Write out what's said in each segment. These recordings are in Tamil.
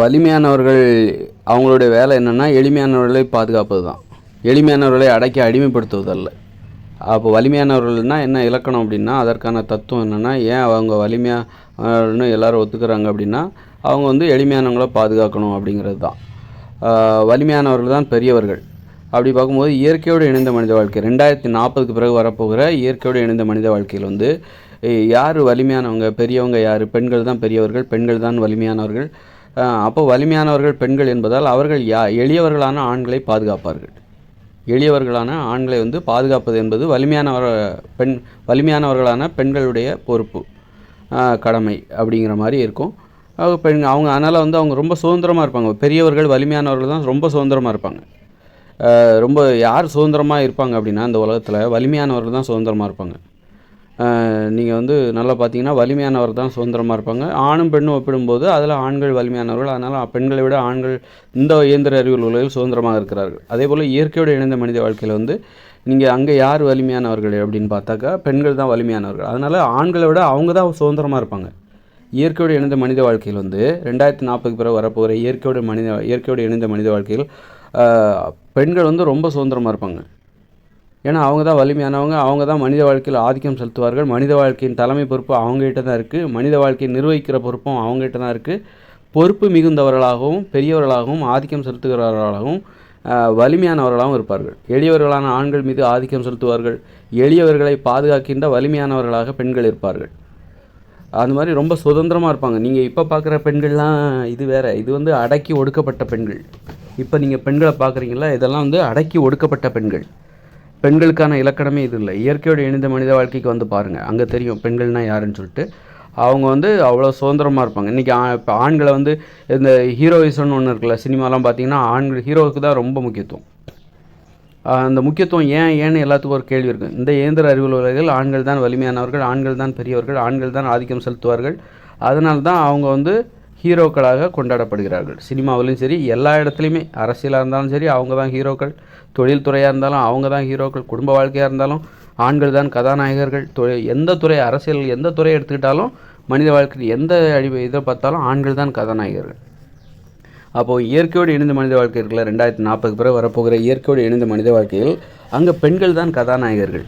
வலிமையானவர்கள் அவங்களுடைய வேலை என்னென்னா எளிமையானவர்களை பாதுகாப்பது தான் எளிமையானவர்களை அடக்கி அடிமைப்படுத்துவதல்ல. அப்போ வலிமையானவர்கள்னால் என்ன இலக்கணம் அப்படின்னா அதற்கான தத்துவம் என்னென்னா ஏன் அவங்க வலிமையானு எல்லாரும் ஒத்துக்கிறாங்க அப்படின்னா அவங்க வந்து எளிமையானவங்கள பாதுகாக்கணும் அப்படிங்கிறது தான் வலிமையானவர்கள் தான் பெரியவர்கள். அப்படி பார்க்கும்போது இயற்கையோடு இணைந்த மனித வாழ்க்கை. ரெண்டாயிரத்தி நாற்பதுக்கு பிறகு வரப்போகிற இயற்கையோடு இணைந்த மனித வாழ்க்கையில் வந்து யார் வலிமையானவங்க? பெரியவங்க யார்? பெண்கள் தான் பெரியவர்கள் பெண்கள் தான் வலிமையானவர்கள். அப்போ வலிமையானவர்கள் பெண்கள் என்பதால் அவர்கள் யா எளியவர்களான ஆண்களை பாதுகாப்பார்கள். எளியவர்களான ஆண்களை வந்து பாதுகாப்பது என்பது வலிமையானவர் பெண் வலிமையானவர்களான பெண்களுடைய பொறுப்பு கடமை அப்படிங்கிற மாதிரி இருக்கும். பெண் அவங்க அதனால் வந்து அவங்க ரொம்ப சுதந்திரமாக இருப்பாங்க. பெரியவர்கள் வலிமையானவர்கள் தான் ரொம்ப சுதந்திரமாக இருப்பாங்க. ரொம்ப யார் சுதந்திரமாக இருப்பாங்க அப்படின்னா இந்த உலகத்தில் வலிமையானவர்கள் தான் சுதந்திரமாக இருப்பாங்க. நீங்கள் வந்து நல்லா பார்த்தீங்கன்னா வலிமையானவர் தான் சுதந்திரமாக இருப்பாங்க. ஆணும் பெண்ணும் ஒப்பிடும்போது அதில் ஆண்கள் வலிமையானவர்கள். அதனால் பெண்களை விட ஆண்கள் இந்த இயந்திர அறிவியல் உலகில் சுதந்திரமாக இருக்கிறார்கள். அதே போல் இயற்கையோடு இணைந்த மனித வாழ்க்கையில் வந்து நீங்கள் அங்கே யார் வலிமையானவர்கள் அப்படின்னு பார்த்தாக்கா பெண்கள் தான் வலிமையானவர்கள். அதனால் ஆண்களை விட அவங்க தான் சுதந்திரமாக இருப்பாங்க. இயற்கையோடு இணைந்த மனித வாழ்க்கையில் வந்து ரெண்டாயிரத்தி நாற்பதுக்கு பிறகு வரப்போகிற இயற்கையோடு மனித இயற்கையோடு இணைந்த மனித வாழ்க்கையில் பெண்கள் வந்து ரொம்ப சுதந்திரமாக இருப்பாங்க. ஏன்னா அவங்க தான் வலிமையானவங்க அவங்க தான் மனித வாழ்க்கையில் ஆதிக்கம் செலுத்துவார்கள். மனித வாழ்க்கையின் தலைமை பொறுப்பு அவங்ககிட்ட தான் இருக்குது மனித வாழ்க்கையை நிர்வகிக்கிற பொறுப்பும் அவங்ககிட்ட தான் இருக்குது பொறுப்பு மிகுந்தவர்களாகவும் பெரியவர்களாகவும் ஆதிக்கம் செலுத்துகிறவர்களாகவும் வலிமையானவர்களாகவும் இருப்பார்கள். எளியவர்களான ஆண்கள் மீது ஆதிக்கம் செலுத்துவார்கள். எளியவர்களை பாதுகாக்கின்ற வலிமையானவர்களாக பெண்கள் இருப்பார்கள். அந்த மாதிரி ரொம்ப சுதந்திரமாக இருப்பாங்க. நீங்கள் இப்போ பார்க்குற பெண்கள்லாம் இது வேறு. இது வந்து அடக்கி ஒடுக்கப்பட்ட பெண்கள். இப்போ நீங்கள் பெண்களை பார்க்குறீங்களா இதெல்லாம் வந்து அடக்கி ஒடுக்கப்பட்ட பெண்கள். பெண்களுக்கான இலக்கணமே இது இல்லை. இயற்கையோடு இணைந்த மனித வாழ்க்கைக்கு வந்து பாருங்கள் அங்கே தெரியும் பெண்கள்னா யாருன்னு சொல்லிட்டு. அவங்க வந்து அவ்வளோ சுதந்திரமாக இருப்பாங்க. இன்றைக்கி இப்போ ஆண்களை வந்து இந்த ஹீரோயிசம்னு ஒன்று இருக்குல்ல சினிமாலாம் பார்த்தீங்கன்னா ஆண்கள் ஹீரோவுக்கு தான் ரொம்ப முக்கியத்துவம். அந்த முக்கியத்துவம் ஏன் ஏன்னு எல்லாத்துக்கும் ஒரு கேள்வி இருக்குது இந்த இயந்திர அறிவியல் உலகில் ஆண்கள் தான் வலிமையானவர்கள் ஆண்கள் தான் பெரியவர்கள் ஆண்கள் தான் ஆதிக்கம் செலுத்துவார்கள். அதனால தான் அவங்க வந்து ஹீரோக்களாக கொண்டாடப்படுகிறார்கள். சினிமாவிலும் சரி எல்லா இடத்துலையுமே அரசியலாக இருந்தாலும் சரி அவங்க தான் ஹீரோக்கள். தொழில்துறையாக இருந்தாலும் அவங்க தான் ஹீரோக்கள் குடும்ப வாழ்க்கையாக இருந்தாலும் ஆண்கள் தான் கதாநாயகர்கள். தொழில் எந்த துறை அரசியல் எந்த துறையை எடுத்துக்கிட்டாலும் மனித வாழ்க்கையில் எந்த அழிவு இதை பார்த்தாலும் ஆண்கள் தான் கதாநாயகர்கள். அப்போது இயற்கையோடு இணைந்த மனித வாழ்க்கை இருக்குல்ல ரெண்டாயிரத்தி நாற்பதுக்கு பிறகு வரப்போகிற இயற்கையோடு இணைந்த மனித வாழ்க்கையில் அங்கே பெண்கள் தான் கதாநாயகர்கள்.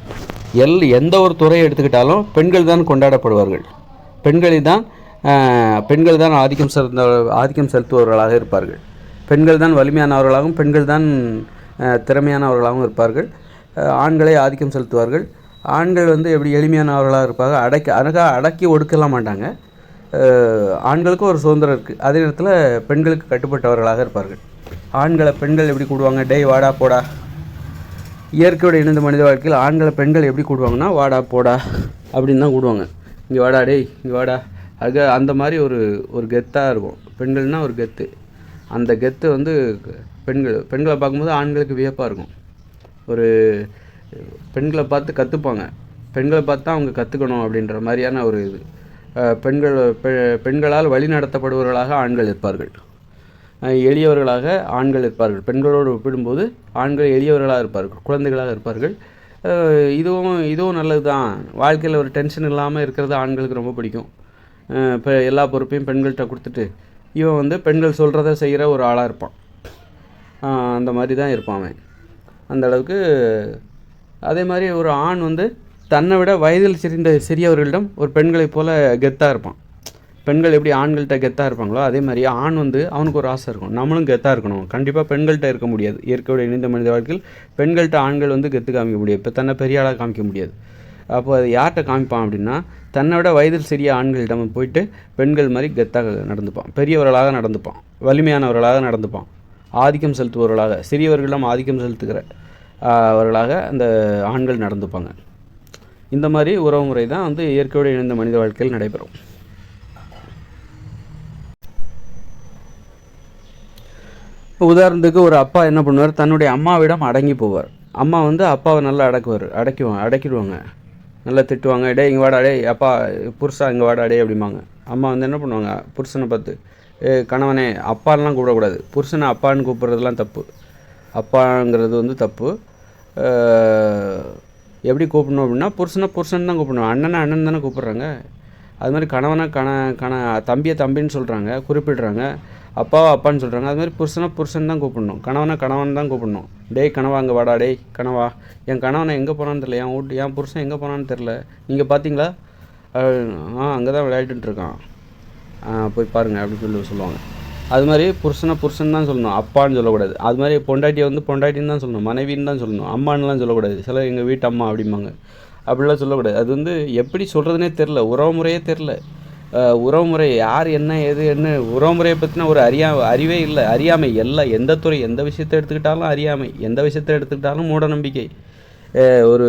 எல் எந்த ஒரு துறையை எடுத்துக்கிட்டாலும் பெண்கள் தான் கொண்டாடப்படுவார்கள். பெண்களை தான் பெண்கள் தான் ஆதிக்கம் செலுத்த ஆதிக்கம் செலுத்துபவர்களாக இருப்பார்கள். பெண்கள் தான் வலிமையானவர்களாகவும் பெண்கள் தான் திறமையானவர்களாகவும் இருப்பார்கள். ஆண்களை ஆதிக்கம் செலுத்துவார்கள். ஆண்கள் வந்து எப்படி எளிமையானவர்களாக இருப்பாங்க? அடக்கி அதுக்காக அடக்கி ஒடுக்கலாம் மாட்டாங்க. ஆண்களுக்கும் ஒரு சுதந்திரம் இருக்குது அதே நேரத்தில் பெண்களுக்கு கட்டுப்பட்டவர்களாக இருப்பார்கள். ஆண்களை பெண்கள் எப்படி கூடுவாங்க? டேய் வாடா போடா. இயற்கையோட இணைந்த மனித வாழ்க்கையில் ஆண்களை பெண்கள் எப்படி கூடுவாங்கன்னா வாடா போடா அப்படின்னு தான் கூடுவாங்க. இங்கே வாடா டேய் இங்கே வாடா. அது அந்த மாதிரி ஒரு ஒரு கெத்தாக இருக்கும். பெண்கள்னால் ஒரு கெத்து. அந்த கெத்து வந்து பெண்கள் பெண்களை பார்க்கும்போது ஆண்களுக்கு வியப்பாக இருக்கும். ஒரு பெண்களை பார்த்து கற்றுப்பாங்க பெண்களை பார்த்து தான் அவங்க கற்றுக்கணும் அப்படின்ற மாதிரியான ஒரு இது. பெண்கள் பெ- பெண்களால் வழிநடத்தப்படுபவர்களாக ஆண்கள் இருப்பார்கள். எளியவர்களாக ஆண்கள் இருப்பார்கள். பெண்களோடு ஒப்பிடும்போது ஆண்கள் எளியவர்களாக இருப்பார்கள் குழந்தைகளாக இருப்பார்கள். இதுவும் இதுவும் நல்லது தான் வாழ்க்கையில் ஒரு டென்ஷன் இல்லாமல் இருக்கிறது ஆண்களுக்கு ரொம்ப பிடிக்கும். இப்போ எல்லா பொறுப்பையும் பெண்கள்கிட்ட கொடுத்துட்டு இவன் வந்து பெண்கள் சொல்கிறத செய்கிற ஒரு ஆளாக இருப்பான். அந்த மாதிரி தான் இருப்பான் அவன். அந்த அளவுக்கு அதே மாதிரி ஒரு ஆண் வந்து தன்னை விட வயதில் சிறிந்த சிறியவர்களிடம் ஒரு பெண்களைப் போல கெத்தாக இருப்பான். பெண்கள் எப்படி ஆண்கள்கிட்ட கெத்தாக இருப்பாங்களோ அதே மாதிரி ஆண் வந்து அவனுக்கு ஒரு ஆசை இருக்கும். நம்மளும் கெத்தாக இருக்கணும். கண்டிப்பாக பெண்கள்கிட்ட இருக்க முடியாது. இயற்கையோட இணைந்த மனித வாழ்க்கையில் பெண்கள்கிட்ட ஆண்கள் வந்து கெத்து காமிக்க முடியாது. இப்போ தன்னை பெரிய ஆளாக காமிக்க முடியாது. அப்போ அது யார்கிட்ட காமிப்பான் அப்படின்னா தன்னை விட வயதில் சிறிய ஆண்களிடம் போயிட்டு பெண்கள் மாதிரி கெத்தாக நடந்துப்பான். பெரியவர்களாக நடந்துப்பான். வலிமையானவர்களாக நடந்துப்பான். ஆதிக்கம் செலுத்துபவர்களாக சிறியவர்களிடம் ஆதிக்கம் செலுத்துகிற அவர்களாக அந்த ஆண்கள் நடந்துப்பாங்க. இந்த மாதிரி உறவுமுறை தான் வந்து இயற்கையோடு இணைந்த மனித வாழ்க்கையில் நடைபெறும். உதாரணத்துக்கு ஒரு அப்பா என்ன பண்ணுவார்? தன்னுடைய அம்மாவிடம் அடங்கி போவார். அம்மா வந்து அப்பாவை நல்லா அடக்குவார். அடக்குவாங்க அடக்கிடுவாங்க. நல்லா திட்டுவாங்க. டே இங்கே வாடாடே அப்பா புருஷா இங்கே வாடாடே அப்படிம்பாங்க. அம்மா வந்து என்ன பண்ணுவாங்க? புருஷனை பார்த்து கணவனே அப்பாலாம் கூப்பிடக்கூடாது. புருஷனை அப்பான்னு கூப்பிட்றதுலாம் தப்பு. அப்பாங்கிறது வந்து தப்பு. எப்படி கூப்பிடணும் அப்படின்னா புருஷனை புருஷன் தான் கூப்பிடணும். அண்ணனை அண்ணன் தானே கூப்பிட்றாங்க. அது மாதிரி கணவனை கண கண தம்பியை தம்பின்னு சொல்கிறாங்க குறிப்பிடுறாங்க. அப்பாவை அப்பான்னு சொல்கிறாங்க அது மாதிரி புருஷனை புருஷன் தான் கூப்பிடணும். கணவனை கணவன் தான் கூப்பிடணும். டேய் கனவா அங்கே வாடா டேய் கனவா என் கணவனை எங்கே போனான்னு தெரில என் வீட்டு என் புருஷன் எங்கே போனான்னு தெரில நீங்கள் பார்த்தீங்களா ஆ அங்கே தான் விளையாடிட்டுருக்கான் போய் பாருங்கள் அப்படின்னு சொல்லி சொல்லுவாங்க. அது மாதிரி புருஷனை புருஷன் தான் சொல்லணும் அப்பான்னு சொல்லக்கூடாது. அது மாதிரி பொண்டாட்டியை வந்து பொண்டாட்டின்னு தான் சொல்லணும் மனைவின்னு தான் சொல்லணும் அம்மான்னுலாம் சொல்லக்கூடாது. சில எங்கள் வீட்டு அம்மா அப்படிம்பாங்க. அப்படிலாம் சொல்லக்கூடாது. அது வந்து எப்படி சொல்கிறதுனே தெரில உறவுமுறையே தெரில உறவுமுறை யார் என்ன எது என்ன உறவுமுறையை பற்றின ஒரு அறியா அறிவே இல்லை. அறியாமை எல்லாம் எந்த துறை எந்த விஷயத்தை எடுத்துக்கிட்டாலும் அறியாமை எந்த விஷயத்தை எடுத்துக்கிட்டாலும் மூடநம்பிக்கை. ஒரு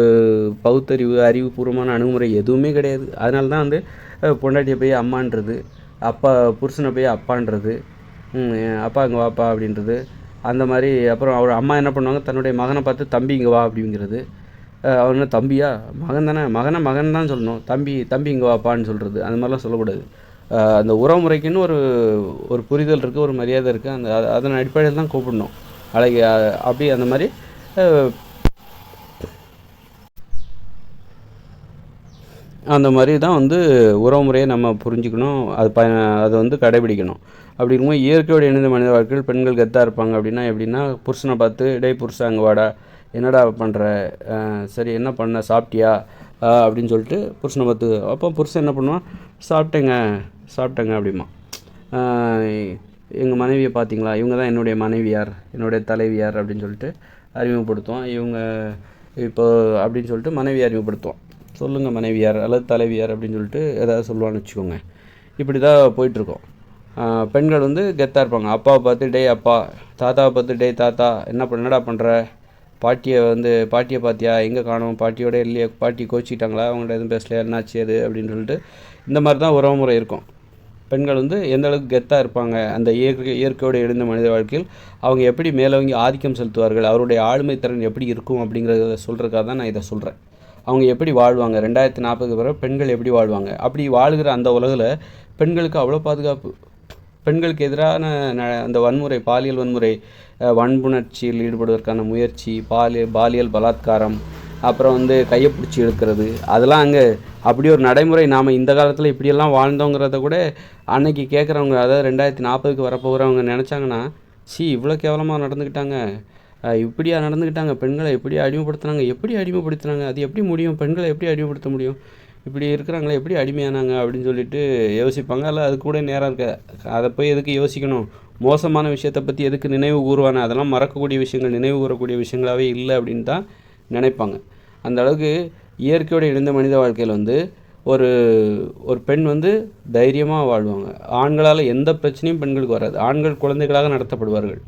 பகுத்தறிவு அறிவுபூர்வமான அணுகுமுறை எதுவுமே கிடையாது. அதனால தான் வந்து பொண்டாட்டியை போய் அம்மான்றது அப்பா புருஷனை போய் அப்பான்றது அப்பா இங்கே வாப்பா அப்படின்றது அந்த மாதிரி அப்புறம் அவர் அம்மா என்ன பண்ணுவாங்க தன்னுடைய மகனை பார்த்து தம்பி இங்கே வா அப்படிங்கிறது. அவர் என்ன தம்பியா? மகன் தானே? மகனை மகன் தான் சொல்லணும். தம்பி தம்பி இங்கே வாப்பான்னு சொல்கிறது அந்த மாதிரிலாம் சொல்லக்கூடாது. அந்த உறவுமுறைக்குன்னு ஒரு ஒரு புரிதல் இருக்குது ஒரு மரியாதை இருக்குது அந்த அதன் அடிப்படையில் தான் கூப்பிடணும். அழகி அப்படி அந்த மாதிரி அந்த மாதிரி தான் வந்து உறவுமுறையை நம்ம புரிஞ்சுக்கணும். அது ப அதை வந்து கடைபிடிக்கணும். அப்படி இருக்கும்போது இயற்கையோடு இணைந்த மனித வாழ்க்கையில் பெண்கள் கெத்தாக இருப்பாங்க அப்படின்னா எப்படின்னா புருஷனை பார்த்து டே புருஷன் அங்கே வாடா. என்னடா பண்ணுற சரி என்ன பண்ண? சாப்பிட்டியா? அப்படின்னு சொல்லிட்டு புருஷனை பார்த்து அப்போ புருஷன் என்ன பண்ணுவான்? சாப்பிட்டேங்க சாப்பிட்டேங்க அப்படிமா எங்கள் மனைவியை பார்த்தீங்களா? இவங்க தான் என்னுடைய மனைவியார் என்னுடைய தலைவியார் அப்படின்னு சொல்லிட்டு அறிமுகப்படுத்துவோம் இவங்க இப்போ அப்படின்னு சொல்லிட்டு மனைவி அறிமுகப்படுத்துவோம் சொல்லுங்கள் மனைவியார் அல்லது தலைவியார் அப்படின்னு சொல்லிட்டு ஏதாவது சொல்லுவான்னு வச்சுக்கோங்க. இப்படி தான் போயிட்டுருக்கோம் பெண்கள் வந்து கெத்தாக இருப்பாங்க. அப்பாவை பார்த்து டேய் அப்பா தாத்தாவை பார்த்து டேய் தாத்தா என்ன என்னடா பண்ணுற பாட்டியை வந்து பாட்டியை பார்த்தியா? எங்கே காணோம்? பாட்டியோட இல்லையே? பாட்டி கோச்சிக்கிட்டாங்களா? அவங்கள்ட்ட எதுவும் பேசலையா? என்னாச்சு அது? அப்படின்னு சொல்லிட்டு இந்த மாதிரி தான் உறவுமுறை இருக்கும். பெண்கள் வந்து எந்த அளவுக்கு கெத்தாக இருப்பாங்க? அந்த இயற்கை இயற்கையோடு எழுந்த மனித வாழ்க்கையில் அவங்க எப்படி மேலவங்கி ஆதிக்கம் செலுத்துவார்கள்? அவருடைய ஆளுமை திறன் எப்படி இருக்கும் அப்படிங்கிறத சொல்கிறதுக்காக தான் நான் இதை சொல்கிறேன் அவங்க எப்படி வாழ்வாங்க? ரெண்டாயிரத்தி நாற்பதுக்கு பிறகு பெண்கள் எப்படி வாழ்வாங்க? அப்படி வாழுகிற அந்த உலகில் பெண்களுக்கு அவ்வளோ பாதுகாப்பு பெண்களுக்கு எதிரான ந- அந்த வன்முறை பாலியல் வன்முறை வன்புணர்ச்சியில் ஈடுபடுவதற்கான முயற்சி பாலியல் பாலியல் பலாத்காரம் அப்புறம் வந்து கையை பிடிச்சி இழுக்கிறது அதெல்லாம் அங்கே அப்படி ஒரு நடைமுறை நாம் இந்த காலத்தில் இப்படியெல்லாம் வாழ்ந்தோங்கிறத கூட அன்னைக்கு கேட்குறவங்க அதாவது ரெண்டாயிரத்தி நாற்பதுக்கு வரப்போகிறவங்க நினச்சாங்கன்னா சி இவ்வளோ கேவலமாக நடந்துக்கிட்டாங்க இப்படியா நடந்துக்கிட்டாங்க பெண்களை எப்படி அடிமைப்படுத்துனாங்க எப்படி அடிமைப்படுத்துனாங்க அது எப்படி முடியும் பெண்களை எப்படி அடிமைப்படுத்த முடியும்? இப்படி இருக்கிறாங்களே எப்படி அடிமையானாங்க அப்படின்னு சொல்லிட்டு யோசிப்பாங்க. அதில் அது கூட நேரம் இருக்க. அதை போய் எதுக்கு யோசிக்கணும்? மோசமான விஷயத்தை பற்றி எதுக்கு நினைவு கூறுவானே? அதெல்லாம் மறக்கக்கூடிய விஷயங்கள் நினைவு கூறக்கூடிய விஷயங்களாகவே இல்லை அப்படின்னு தான் நினைப்பாங்க. அந்த அளவுக்கு இயற்கையோடு இணைந்த மனித வாழ்க்கையில் வந்து ஒரு ஒரு பெண் வந்து தைரியமாக வாழ்வாங்க. ஆண்களால் எந்த பிரச்சனையும் பெண்களுக்கு வராது. ஆண்கள் குழந்தைகளாக நடத்தப்படுவார்கள்.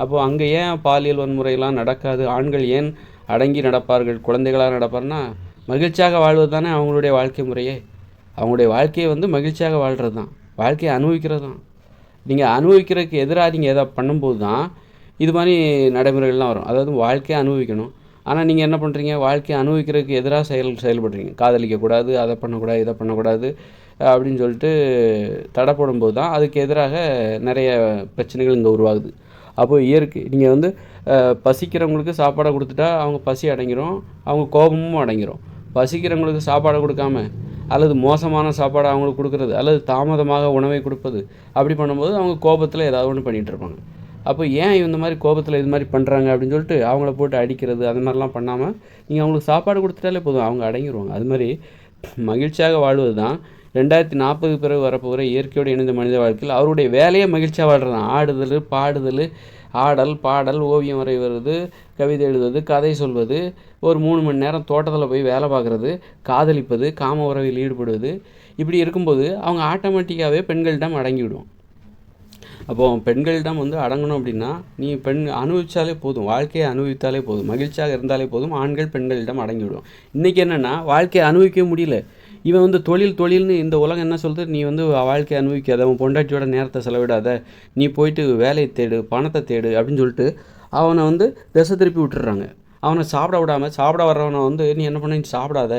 அப்போது அங்கே ஏன் பாலியல் வன்முறையெல்லாம் நடக்காது? ஆண்கள் ஏன் அடங்கி நடப்பார்கள்? குழந்தைகளாக நடப்பார்னா மகிழ்ச்சியாக வாழ்வது தானே அவங்களுடைய வாழ்க்கை முறையே. அவங்களுடைய வாழ்க்கையை வந்து மகிழ்ச்சியாக வாழ்கிறது தான். வாழ்க்கையை அனுபவிக்கிறது தான். நீங்கள் அனுபவிக்கிறதுக்கு எதிராக நீங்கள் எதாவது பண்ணும்போது தான் இது மாதிரி நடைமுறைகள்லாம் வரும். அதாவது வாழ்க்கையை அனுபவிக்கணும். ஆனால் நீங்கள் என்ன பண்ணுறீங்க வாழ்க்கையை அனுபவிக்கிறதுக்கு எதிராக செயல் செயல்படுறீங்க. காதலிக்கக்கூடாது அதை பண்ணக்கூடாது இதை பண்ணக்கூடாது அப்படின்னு சொல்லிட்டு தடை போடும்போது தான் அதுக்கு எதிராக நிறைய பிரச்சனைகள் இங்கே உருவாகுது. அப்போது இயற்கை. நீங்கள் வந்து பசிக்கிறவங்களுக்கு சாப்பாடை கொடுத்துட்டா அவங்க பசி அடங்கிரும் அவங்க கோபமும் அடங்கிரும். பசிக்கிறவங்களுக்கு சாப்பாடை கொடுக்காம அல்லது மோசமான சாப்பாடை அவங்களுக்கு கொடுக்குறது அல்லது தாமதமாக உணவை கொடுப்பது அப்படி பண்ணும்போது அவங்க கோபத்தில் ஏதாவது ஒன்று பண்ணிகிட்டு இருப்பாங்க. அப்போ ஏன் இந்த மாதிரி கோபத்தில் இது மாதிரி பண்ணுறாங்க அப்படின்னு சொல்லிட்டு அவங்கள போட்டு அடிக்கிறது அந்த மாதிரிலாம் பண்ணாமல் நீங்கள் அவங்களுக்கு சாப்பாடு கொடுத்துட்டாலே போதும் அவங்க அடங்கிடுவாங்க அது மாதிரி மகிழ்ச்சியாக வாழ்வது தான் ரெண்டாயிரத்தி நாற்பது பிறகு வரப்போகிற இயற்கையோடு இணைந்த மனித வாழ்க்கையில் அவருடைய வேலையே மகிழ்ச்சியாக வாழ்றது ஆடுதல் பாடுதல் ஆடல் பாடல் ஓவியம் வரைவது கவிதை எழுதுவது கதை சொல்வது ஒரு மூணு மணி நேரம் தோட்டத்தில் போய் வேலை பார்க்குறது காதலிப்பது காம உறவில் ஈடுபடுவது இப்படி இருக்கும்போது அவங்க ஆட்டோமேட்டிக்காகவே பெண்களிடம் அடங்கிவிடுவோம் அப்போது பெண்களிடம் வந்து அடங்கணும் அப்படின்னா நீ பெண் அனுபவித்தாலே போதும் வாழ்க்கையை அனுபவித்தாலே போதும் மகிழ்ச்சியாக இருந்தாலே போதும் ஆண்கள் பெண்களிடம் அடங்கிவிடும். இன்றைக்கி என்னென்னா வாழ்க்கையை அனுபவிக்கவே முடியல. இவன் வந்து தொழில் தொழில்னு இந்த உலகம் என்ன சொல்கிறது நீ வந்து வாழ்க்கையை அனுபவிக்காத உன் பொண்டாட்டியோட நேரத்தை செலவிடாத நீ போயிட்டு வேலையை தேடு பணத்தை தேடு அப்படின்னு சொல்லிட்டு அவனை வந்து திசை திருப்பி விட்டுறாங்க அவனை சாப்பிட விடாமல் சாப்பிட வர்றவனை வந்து நீ என்ன பண்ண? நீ சாப்பிடாத.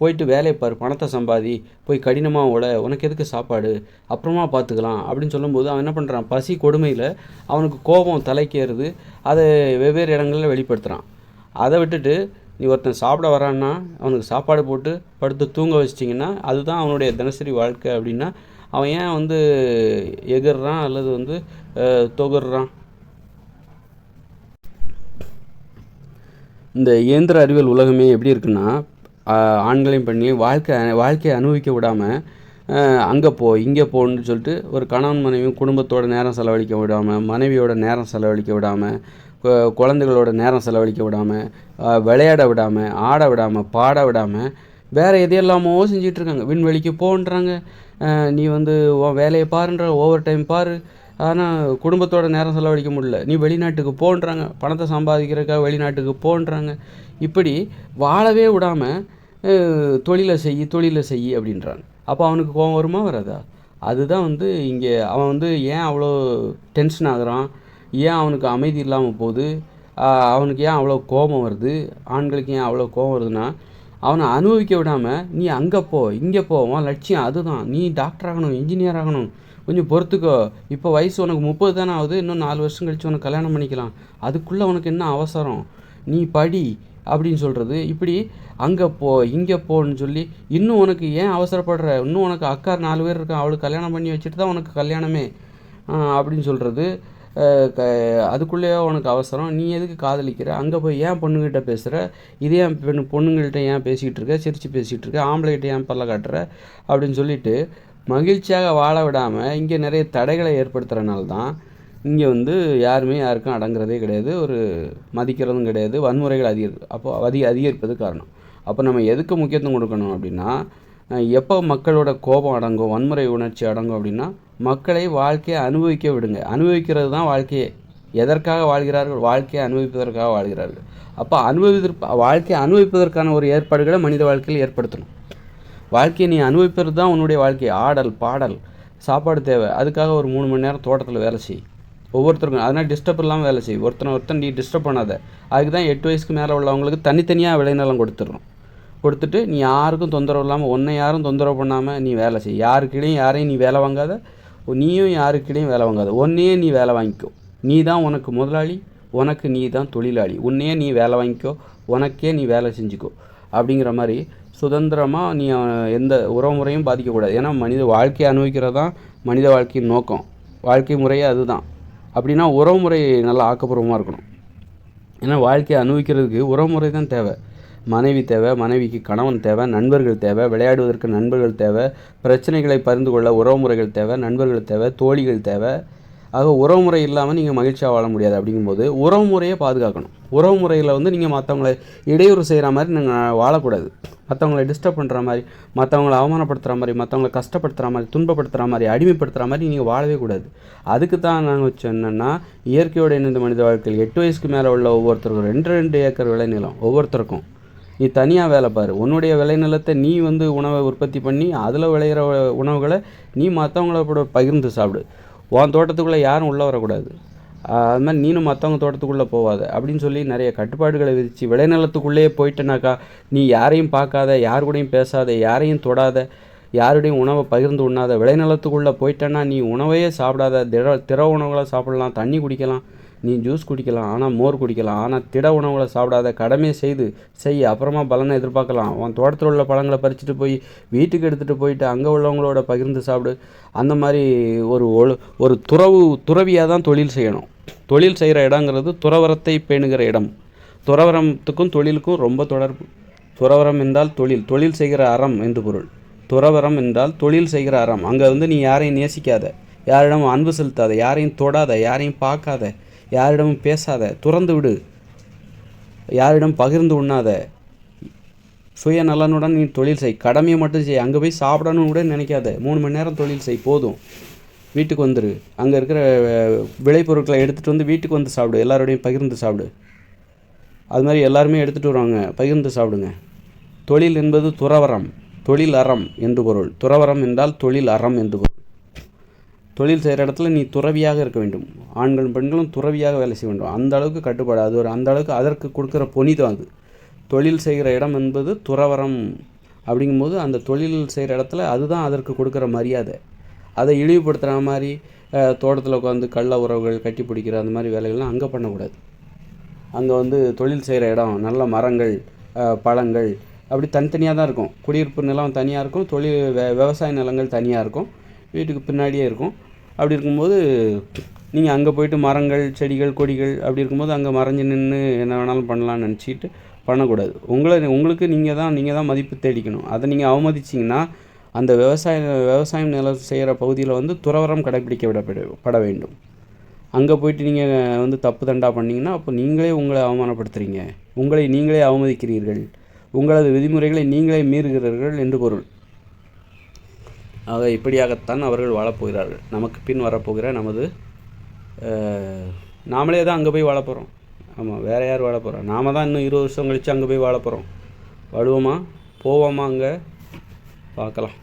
போயிட்டு வேலையை பாரு பணத்தை சம்பாதி போய் கடினமாக ஓட உனக்கு எதுக்கு சாப்பாடு? அப்புறமா பார்த்துக்கலாம் அப்படின்னு சொல்லும்போது அவன் என்ன பண்ணுறான் பசி கொடுமையில் அவனுக்கு கோபம் தலைக்கேறுது. அதை வெவ்வேறு இடங்களில் வெளிப்படுத்துகிறான் அதை விட்டுட்டு நீ ஒருத்தன் சாப்பிட வரான்னா அவனுக்கு சாப்பாடு போட்டு படுத்து தூங்க வச்சிட்டிங்கன்னா அதுதான் அவனுடைய தினசரி வாழ்க்கை அப்படின்னா அவன் ஏன் வந்து எகிர்றான் அல்லது வந்து தொகுறான்? இந்த இயந்திர அறிவியல் உலகமே எப்படி இருக்குன்னா ஆண்களையும் பெண்களையும் வாழ்க்கை வாழ்க்கையை அனுபவிக்க விடாமல் அங்கே போ இங்கே போன்னு சொல்லிட்டு ஒரு கணவன் மனைவியும் குடும்பத்தோட நேரம் செலவழிக்க விடாமல் மனைவியோட நேரம் செலவழிக்க விடாமல் குழந்தைகளோட நேரம் செலவழிக்க விடாமல் விளையாட விடாமல் ஆட விடாமல் பாட விடாமல் வேறு எதையெல்லாமோ செஞ்சிகிட்ருக்காங்க விண்வெளிக்கு போன்றாங்க. நீ வந்து உன் வேலையை பாருன்ற ஓவர் டைம் பாரு. ஆனால் குடும்பத்தோட நேரம் செலவழிக்க முடியல. நீ வெளிநாட்டுக்கு போன்றாங்க. பணத்தை சம்பாதிக்கிறக்காக வெளிநாட்டுக்கு போன்றாங்க. இப்படி வாழவே விடாமல் தொழிலை செய் தொழிலை செய் அப்படின்றாங்க அப்போ அவனுக்கு கோபம் வருமா வராதா? அதுதான் வந்து இங்கே அவன் வந்து ஏன் அவ்வளோ டென்ஷன் ஆகுறான்? ஏன் அவனுக்கு அமைதி இல்லாமல் போகுது? அவனுக்கு ஏன் அவ்வளோ கோபம் வருது? ஆண்களுக்கு ஏன் அவ்வளோ கோபம் வருதுன்னா அவனை அனுபவிக்க விடாமல் நீ அங்கே போ இங்கே போ உன் லட்சியம் அதுதான். நீ டாக்டர் ஆகணும் இன்ஜினியர் ஆகணும். கொஞ்சம் பொறுத்துக்கோ. இப்போ வயசு உனக்கு முப்பது தானே ஆகுது இன்னும் நாலு வருஷம் கழிச்சு உனக்கு கல்யாணம் பண்ணிக்கலாம். அதுக்குள்ளே உனக்கு என்ன அவசரம்? நீ படி அப்படின்னு சொல்கிறது இப்படி அங்கே போ இங்கே போன்னு சொல்லி இன்னும் உனக்கு ஏன் அவசரப்படுற? இன்னும் உனக்கு அக்கா நாலு பேர் இருக்கான் அவளுக்கு கல்யாணம் பண்ணி வச்சுட்டு தான் உனக்கு கல்யாணமே. அப்படின்னு சொல்கிறது க அதுக்குள்ளேயே உனக்கு அவசரம். நீ எதுக்கு காதலிக்கிற? அங்கே போய் ஏன் பொண்ணுங்கிட்ட பேசுகிற இதே ஏன் பெண் பொண்ணுங்கள்ட்ட ஏன் பேசிக்கிட்டு இருக்க? சிரித்து பேசிகிட்டு இருக்க? ஆம்பளைகிட்ட ஏன் பல்ல காட்டுற? அப்படின்னு சொல்லிட்டு மகிழ்ச்சியாக வாழ விடாமல் இங்கே நிறைய தடைகளை ஏற்படுத்துகிறனால தான் இங்கே வந்து யாருமே யாருக்கும் அடங்குறதே கிடையாது. ஒரு மதிக்கிறதும் கிடையாது. வன்முறைகள் அதிகரி அப்போ அதிக அதிகரிப்பது காரணம். அப்போ நம்ம எதுக்கு முக்கியத்துவம் கொடுக்கணும் அப்படின்னா எப்போ மக்களோட கோபம் அடங்கும் வன்முறை உணர்ச்சி அடங்கும் அப்படின்னா மக்களை வாழ்க்கையை அனுபவிக்க விடுங்க. அனுபவிக்கிறது தான் வாழ்க்கையே. எதற்காக வாழ்கிறார்கள்? வாழ்க்கையை அனுபவிப்பதற்காக வாழ்கிறார்கள். அப்போ அனுபவிப்பதற்கு வாழ்க்கையை அனுபவிப்பதற்கான ஒரு ஏற்பாடுகளை மனித வாழ்க்கையில் ஏற்படுத்தணும். வாழ்க்கையை நீ அனுபவிப்பது தான் உன்னுடைய வாழ்க்கை. ஆடல் பாடல் சாப்பாடு தேவை. அதுக்காக ஒரு மூணு மணி நேரம் தோட்டத்தில் வேலை செய். ஒவ்வொருத்தருக்கும் அதனால் டிஸ்டர்ப் இல்லாமல் வேலை செய். ஒருத்தனை ஒருத்தன் நீ டிஸ்டர்ப் பண்ணாத. அதுக்கு தான் எட்டு வயசுக்கு மேலே உள்ளவங்களுக்கு தனித்தனியாக விளைநிலம் கொடுத்துடணும். கொடுத்துட்டு நீ யாருக்கும் தொந்தரவு இல்லாமல் உன்னை யாரும் தொந்தரவு பண்ணாமல் நீ வேலை செய். யாருக்கிடையும் யாரையும் நீ வேலை வாங்காத. நீயும் யாருக்கிடையும் வேலை வாங்காத. ஒன்றையே நீ வேலை வாங்கிக்கோ. நீ தான் உனக்கு முதலாளி உனக்கு நீ தான் தொழிலாளி. உன்னையே நீ வேலை வாங்கிக்கோ. உனக்கே நீ வேலை செஞ்சுக்கோ. அப்படிங்கிற மாதிரி சுதந்திரமாக நீ எந்த உறவுமுறையும் பாதிக்கக்கூடாது. ஏன்னா மனித வாழ்க்கையை அனுபவிக்கிறது தான் மனித வாழ்க்கையின் நோக்கம். வாழ்க்கை முறையே அதுதான். அப்படின்னா உறவுமுறை நல்லா ஆக்கப்பூர்வமாக இருக்கணும். ஏன்னா வாழ்க்கையை அனுபவிக்கிறதுக்கு உறவுமுறை தான் தேவை. மனைவி தேவை மனைவிக்கு கணவன் தேவை நண்பர்கள் தேவை விளையாடுவதற்கு நண்பர்கள் தேவை பிரச்சனைகளை பகிர்ந்து கொள்ள உறவுமுறைகள் தேவை நண்பர்கள் தேவை தோழிகள் தேவை. ஆக உறவுமுறை இல்லாமல் நீங்கள் மகிழ்ச்சியாக வாழ முடியாது அப்படிங்கும்போது உறவுமுறையை பாதுகாக்கணும். உறவுமுறையில் வந்து நீங்கள் மற்றவங்களை இடையூறு செய்கிற மாதிரி நீங்கள் வாழக்கூடாது. மற்றவங்களை டிஸ்டர்ப் பண்ணுற மாதிரி மற்றவங்களை அவமானப்படுத்துகிற மாதிரி மற்றவங்களை கஷ்டப்படுத்துகிற மாதிரி துன்பப்படுத்துகிற மாதிரி அடிமைப்படுத்துகிற மாதிரி நீங்கள் வாழவே கூடாது. அதுக்கு தான் நாங்கள் வச்சோம் என்னென்னா இயற்கையோடு இணைந்த மனித வாழ்க்கையில் எட்டு வயசுக்கு மேலே உள்ள ஒவ்வொருத்தருக்கும் ரெண்டு ரெண்டு ஏக்கர் விளைநிலம் ஒவ்வொருத்தருக்கும். நீ தனியாக வேலை பாரு. உன்னுடைய விளைநிலத்தை நீ வந்து உணவை உற்பத்தி பண்ணி அதில் விளையிற உணவுகளை நீ மற்றவங்கள கூட பகிர்ந்து சாப்பிடு. உன் தோட்டத்துக்குள்ளே யாரும் உள்ளே வரக்கூடாது. அது மாதிரி நீனும் மற்றவங்க தோட்டத்துக்குள்ளே போகாத அப்படின்னு சொல்லி நிறைய கட்டுப்பாடுகளை விதித்து விளைநிலத்துக்குள்ளேயே போயிட்டனாக்கா நீ யாரையும் பார்க்காத யார் கூடயும் பேசாத யாரையும் தொடாத யாருடையும் உணவை பகிர்ந்து உண்ணாத விளைநிலத்துக்குள்ளே போயிட்டேன்னா நீ உணவையே சாப்பிடாத திட திற உணவுகளை சாப்பிடலாம் தண்ணி குடிக்கலாம். நீ ஜூஸ் குடிக்கலாம் ஆனால் மோர் குடிக்கலாம் ஆனால் திட உணவுகளை சாப்பிடாத கடமையை செய்து செய் அப்புறமா பலனை எதிர்பார்க்கலாம். உன் தோட்டத்தில் உள்ள பழங்களை பறிச்சுட்டு போய் வீட்டுக்கு எடுத்துகிட்டு போயிட்டு அங்கே உள்ளவங்களோட பகிர்ந்து சாப்பிடு. அந்த மாதிரி ஒரு ஒழு ஒரு துறவு துறவியாக தான் தொழில் செய்யணும். தொழில் செய்கிற இடங்கிறது துறவரத்தை பேணுகிற இடம். துறவரத்துக்கும் தொழிலுக்கும் ரொம்ப தொடர்பு. துறவரம் என்றால் தொழில் தொழில் செய்கிற அறம் என்று பொருள். துறவரம் என்றால் தொழில் செய்கிற அறம். அங்கே வந்து நீ யாரையும் நேசிக்காத யாரிடமும் அன்பு செலுத்தாத யாரையும் தொடாத யாரையும் பார்க்காத யாரிடமும் பேசாத துறந்து விடு. யாரிடம் பகிர்ந்து உண்ணாத. சுய நலனுடன் நீ தொழில் செய். கடமையை மட்டும் செய். அங்கே போய் சாப்பிடணும்னு கூட நினைக்காத. மூணு மணி நேரம் தொழில் செய். போதும். வீட்டுக்கு வந்துரு. அங்கே இருக்கிற விளைபொருட்களை எடுத்துகிட்டு வந்து வீட்டுக்கு வந்து சாப்பிடு. எல்லாரோடையும் பகிர்ந்து சாப்பிடு. அது மாதிரி எல்லாருமே எடுத்துகிட்டு வருவாங்க. பகிர்ந்து சாப்பிடுங்க. தொழில் என்பது துறவரம் தொழில் அறம் என்று பொருள். துறவரம் என்றால் தொழில் அறம் என்று பொருள். தொழில் செய்கிற இடத்துல நீ துறவியாக இருக்க வேண்டும். ஆண்களும் பெண்களும் துறவியாக வேலை செய்ய வேண்டும். அந்த அளவுக்கு கட்டுப்பாடு. அது ஒரு அந்த அளவுக்கு அதற்கு கொடுக்குற புனிதம் அது. தொழில் செய்கிற இடம் என்பது துறவரம் அப்படிங்கும்போது அந்த தொழில் செய்கிற இடத்துல அதுதான் அதற்கு கொடுக்குற மரியாதை. அதை இழிவுபடுத்துகிற மாதிரி தோட்டத்தில் உட்காந்து கள்ள உறவுகள் கட்டி பிடிக்கிற அந்த மாதிரி வேலைகள்லாம் அங்கே பண்ணக்கூடாது. அங்கே வந்து தொழில் செய்கிற இடம் நல்ல மரங்கள் பழங்கள் அப்படி தனித்தனியாக தான் இருக்கும். குடியிருப்பு நிலம் தனியாக இருக்கும். தொழில் வே விவசாய நிலங்கள் தனியாக இருக்கும். வீட்டுக்கு பின்னாடியே இருக்கும். அப்படி இருக்கும்போது நீங்கள் அங்கே போயிட்டு மரங்கள் செடிகள் கொடிகள் அப்படி இருக்கும்போது அங்கே மறைஞ்சு நின்று என்ன வேணாலும் பண்ணலாம்னு நினச்சிட்டு பண்ணக்கூடாது. உங்களை உங்களுக்கு நீங்கள் தான் நீங்கள் தான் மதிப்பு தேடிக்கணும். அதை நீங்கள் அவமதிச்சிங்கன்னா அந்த விவசாய விவசாயம் நிலம் செய்கிற பகுதியில் வந்து துறவரம் கடைபிடிக்க விடப்பட பட வேண்டும். அங்கே போயிட்டு நீங்கள் வந்து தப்பு தண்டா பண்ணிங்கன்னா அப்போ நீங்களே உங்களை அவமானப்படுத்துகிறீங்க உங்களை நீங்களே அவமதிக்கிறீர்கள். உங்களது விதிமுறைகளை நீங்களே மீறுகிறீர்கள் என்று பொருள். ஆக இப்படியாகத்தான் அவர்கள் வாழப்போகிறார்கள். நமக்கு பின் வரப்போகிற நமது நாமளே தான் அங்கே போய் வாழ போகிறோம் ஆமாம் வேறு யார் வாழ போகிறோம் நாம தான் இன்னும் இருபது வருஷம் கழித்து அங்கே போய் வாழ போகிறோம் வருவோமா போவோமா அங்கே? பார்க்கலாம்.